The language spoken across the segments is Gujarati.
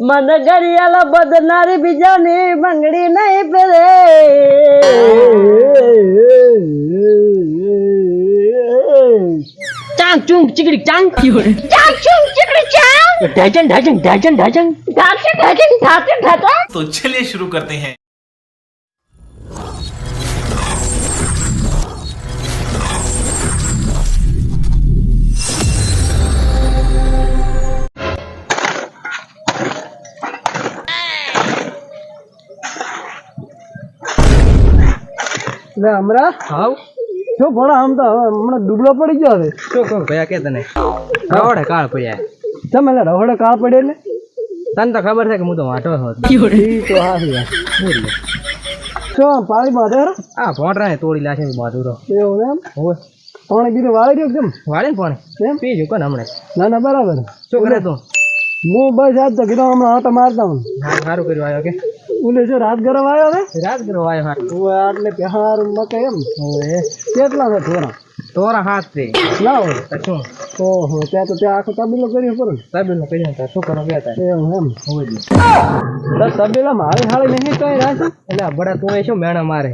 મન ગરિયાલા બદનારી બીજાની બંગડી નહીં પહેરે ચાંક ચૂંક ચીકડી ચાંક ચાંક ચૂંક ચીકડી ચાંક ઢાચન ઢાચન ઢાચન ઢાચન ઢાચન ઢાચન ઢાચન ઢાચન तो चलिए शुरू करते हैं એટલે હમણાં? હાવ? જો પણ આમ તો હવે હમણાં ડૂબળો પડી ગયો હવે. શું કહું ભયા કે તને? રવડે કાળ પડ્યા. તમે એટલે રવડે કાળ પડે ને? તને તો ખબર છે કે હું તો વાંટો હોત. ઈ તો હા યાર શું પાણી બાંધે આ ભોંટરાને તોડી લાશે બાજુરો એવું એમ? હોય પાણી બીજું વાળી દો કેમ? વાળે ને પણ? એમ? પીજો કોને હમણાં? ના ના બરાબર. શું કરે તું? હું બસ આજ તો કીધું હમણાં આટો મારતા હું. સારું કર્યું આવ્યો કે? ઓલે જો રાત ગરવ આવ્યો ને? રાત ગરવ આવ્યો હા. તું એટલે પહેર મકે એમ? ઓએ કેટલા છે થોડા તોરા હાથ છે. ના તો ઓહો ત્યાં તો ત્યાં આખો તબેલો કર્યો પર તબેલો કર્યો તા શું કરો તા એવું એમ? હોય દે તો તબેલા મારી હાળી નહીં તો રાખ એટલે બડા તું એ શું મેણા મારે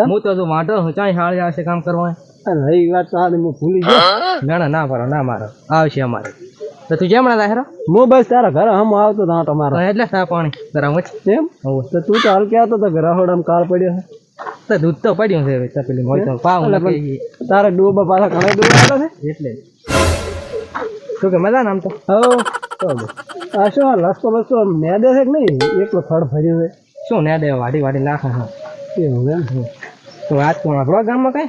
હું તો તું વાંટો હું ચાઈ હાળી આવશે કામ કરવા અરે એ વાત તો હાલી હું ભૂલી ગયો. મેણા ના ભરો ના મારો. આવશે અમારે. તો તું જેમણા દાહેરો હું બસ તારા ઘરે હમ આવતો તો આટો મારો. એટલે સા પાણી ગરમ જ એમ? હોવે. તો તું તો હાલ કહેતો તો કે રહોડામાં કાળ પડ્યો છે. તો દૂધ તો પડ્યું છે તપેલી હોય તો પાવ એટલે નાખી પણ તારે ડૂબા પાછા ઘણા ડૂબા આવ્યા છે? એટલે. શું કે મજા ને આમ તો? હવ આ શું આ લસકો બસકો મેદે છે કે નહીં? એકલો ફળ ફર્યું છે. શું ને દે વાડી વાડી નાખે હા. એવું એમ? તો વાત કોણ આપણો ગામમાં કઈ?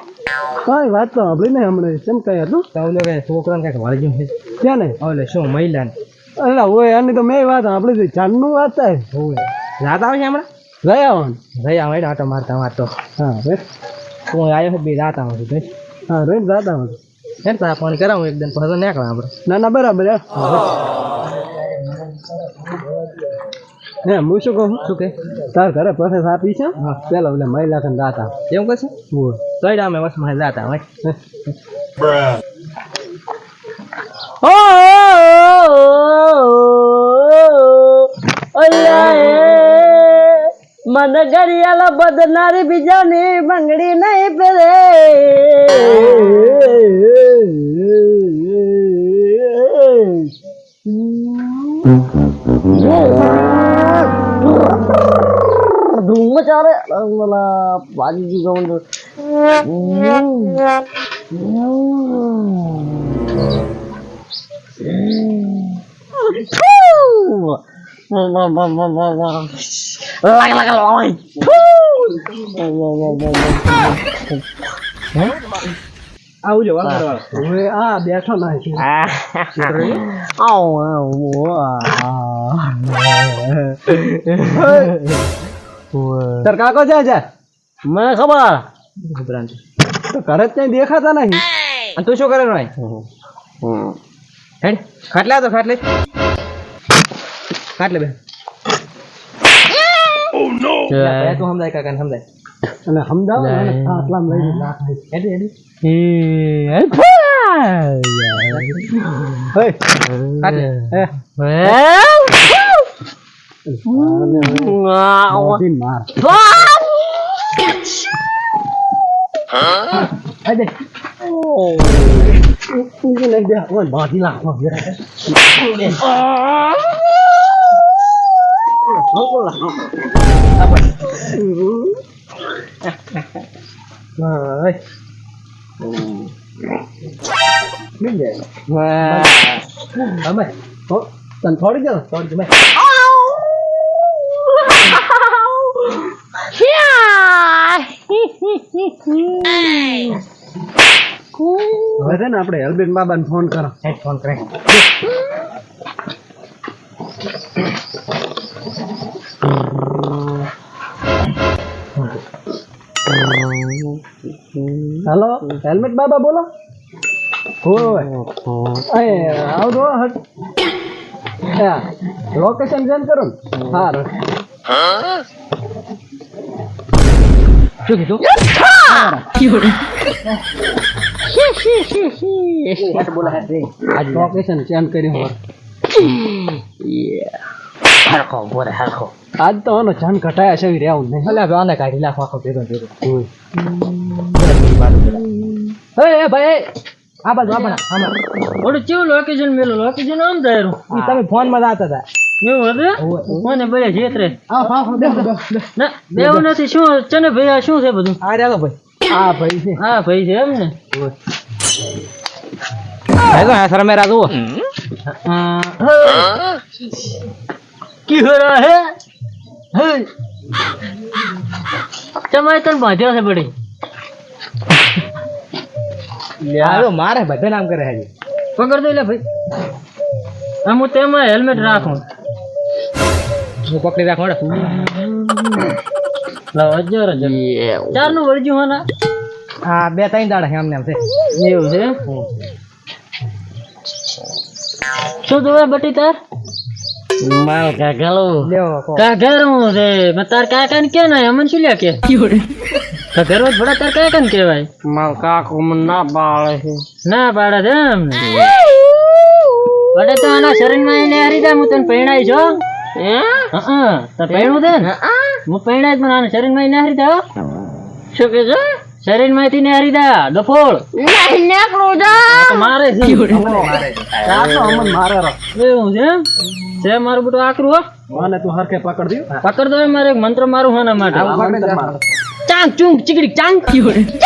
કઈ વાત તો આપણી નહીં હમણાં. કેમ કઈ હતું? તમને ઓલો કે છોકરાને કંઈક વળગ્યું છે. ક્યાં ને ઓલે શું મહિલાને? અલા હોય એની તો મેં વાત સાંભળી હતી ચાંદનું વાત થાય. હોય રાત આવે છે હમણાં? ગયા આવવાનું. રહી આવે આટો મારતા મારતો હા રે હું આવ્યો છે બે રાત આવું છું ભાઈ હા રોજ રાત આવવાનું હેર તા ફોન કરાવું એકદમ પછી નીકળે આપણે. ના ના બરાબર હે. હે હું શું કહું? શું કે? તાર ઘરે પ્રોસેસ આપી છે? પેલા ઓલા મહિલા કન દાતા. એવું કશે હોય તો અમે વસમાં દાતા હોય. મન ગરિયાલ બદનારી બીજાની બંગડી નહીં પહેરે. ಮಾರೆ ನಂಗಲ ಬಾಜಿಗೊಂಡು આવું જોવા કરવા હવે આ બેઠો ના છે આવ આવ તાર કાકો જાય છે મને ખબર. તો ઘરે જ ક્યાંય દેખાતા નહીં. અને તું શું કરે ભાઈ હેડ ખાટલા તો ખાટલે ખાટલે બે. બે તું સમજાય કાકા સમજાય. અને સમજાવો ને લઈ લાખ હેડ હેડ. હે ખાટલે હે? બાંધી લાખમાં તને થોડી દે થોડી મેં હવે છે ને આપણે હેલ્મેટ બાબાને ફોન કરો. હેડ ફોન કરે. હેલો હેલ્મેટ બાબા બોલો. હોય. આવજો હટ. હા લોકેશન સેન્ડ કરો ને. હા ર- શું કીધું બોલા હેડ રે લોકેશન સેન્ડ કર્યું હોય હરખો બોરે હરખો આજ તો આનો જાન ઘટાયા છે રહ્યા હું નહીં અલ્યા આને કાઢી નાખો આખો ભેગો ભેગો. એ ભાઈ આ બાજુ આપણા આમાં ઓલું કેવું લોકેશન મેલું લોકેશન આમ ઈ તમે ફોનમાં જાતા હતા એવું હતું કોને ભાઈ જેતરે આવો, આવો, બેસો, બેસો. ના દેવું નથી શું ચને ભાઈ આ શું છે બધું આ રહ્યા ભાઈ આ ભાઈ છે હા ભાઈ છે એમ ને ભાઈ તો હા શરમેરા જુઓ કી હો રહા હે હે ચમાય તન બાંધ્યો છે બડી આ તો મારે બધે નામ કરે છે પકડ દો લે ભાઈ આમ હું તેમાં હેલ્મેટ રાખું હું પકડી રાખો હેડો. લાવ હજાર હજાર ચારનું વળજ્યું હોના? આ બે ત્રણ દાડા છે આમને આમ છે. એવું છે? શું જોવે બટી તાર? મારો કાકાલો. કાકારું છે. તાર કાકા ને કે ના અમન શું લ્યા કે? કાકારો જ ભડા તાર ને કહેવાય. મારો કાકો મને ના બાળે છે. ના પાડે છે એમ? બડે તો આના શરીરમાં એને હરી હરીદા હું તને પૈણાઈ છો હા. તો પૈણું? છે ને? હું જ પણ આના શરીરમાં એને હરીદા શું કે છે શરીરમાંથી ને હરીદા ડફોળ તો. મારે છે. આ તો અમન મારે એવું છે છે મારું બધું આકરું મને તું હરખે પકડ દ્યો. પકડ દો મારે મંત્ર મારું હોના માટે. આ મંત્ર મારો. ચાંગ ચુંગ ચીકડી ચાંગ.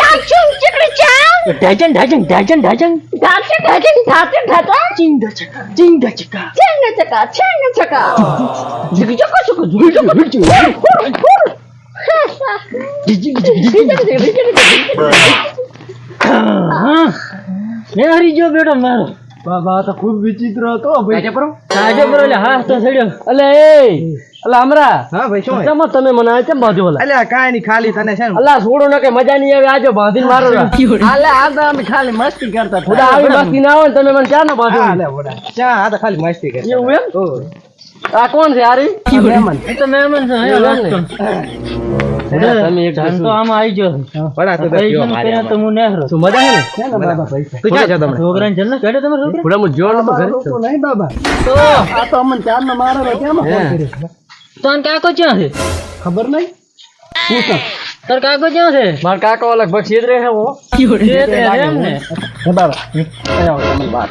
ચાંગ ચુંગ ચીકડી ચાંગ. ઢાજન ઢાજન ઢાજન ઢાજન ઢાજન ઢાજન ઢાજન ઢાજન ચિંગ ચકા ચિંગ ચકા. ચિંગ ચકા ચિંગ ચકા. જીગ ચકા ચકા જીગ ચકા જીગ ચકા હરી જો બેટો મારો. બાબા આ તો ખૂબ વિચિત્ર હતો ભાઈ. આજે બરો લે હાથ તો સડ્યો અલે એ અલા અમરા હા ભાઈ શું હોય? તમે મને આ કેમ બાંધ્યો ઓલા અલ્યા કાંઈ ખાલી તને છે ને? છોડો ને કે મજા નહીં આવે આજે બાંધીને મારો અલે આ તો અમે ખાલી મસ્તી કરતા ખુદા આવી મસ્તી ના હોય તમે મને ક્યાં ના બાંધો હા, લે વડા. ચા આ તો ખાલી મસ્તી કરે એવું એમ? આ કોણ છે આરી મહેમાન. એ તો મહેમાન છે હે વાત તો. તમે એક ધન તો આમાં આવી ગયો. વડા તો પૈસા ગયો નું મારે પહેલા તો હું નેહરો તું મજા હે ને? છે ને બાબા પૈસા. તું ક્યાં છો તમે છોકરાને જન્મ કાઢ્યો તમારો છોકરો? ખુદા હું જોર નતો ઘરે તો નહીં બાબા. તો? આ તો અમને ચાર નો મારો રો કેમ ફોન કર્યો? તો આન કાકો ક્યાં છે? ખબર નહીં? શું છે. તાર કાકો ક્યાં છે? માર કાકો લગભગ છેતરે છે હો છેતરે છે એમ ને? હે બાબા આવો તમે વાત.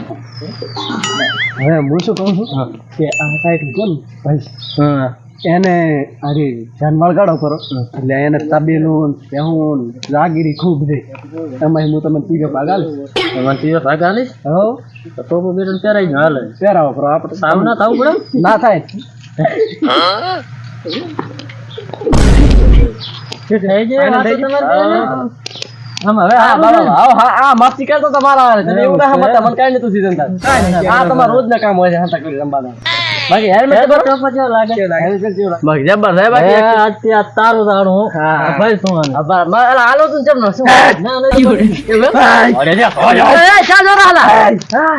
હવે હું શું કહું છું? કે આ સાઈડ કોણ ભાઈ. હા. એને અરે જન્માળ કાઢો કરો. એટલે એને તબેલું હું રાગીરી ખૂબ દે એમાં હું તમને ત્રીજો ભાગ આલીશ. એમાં ત્રીજો ભાગ આલીશ? હો? તો હું બેટન પહેરાઈ ને હાલે. પહેરાવો પર આપણે સાવ થવું પડે? ના થાય. તમારા રોજ ના કામ હોય છે બાકી હેલ્મેટ તો કેવો પછી લાગે. બાકી જબર છે બાકી આજ આ તારો દાણો હા. ભાઈ સુન અબા મારા હાલો તું જમ ન શું? ના ના અરે જા એ ચાલો રાલા હા.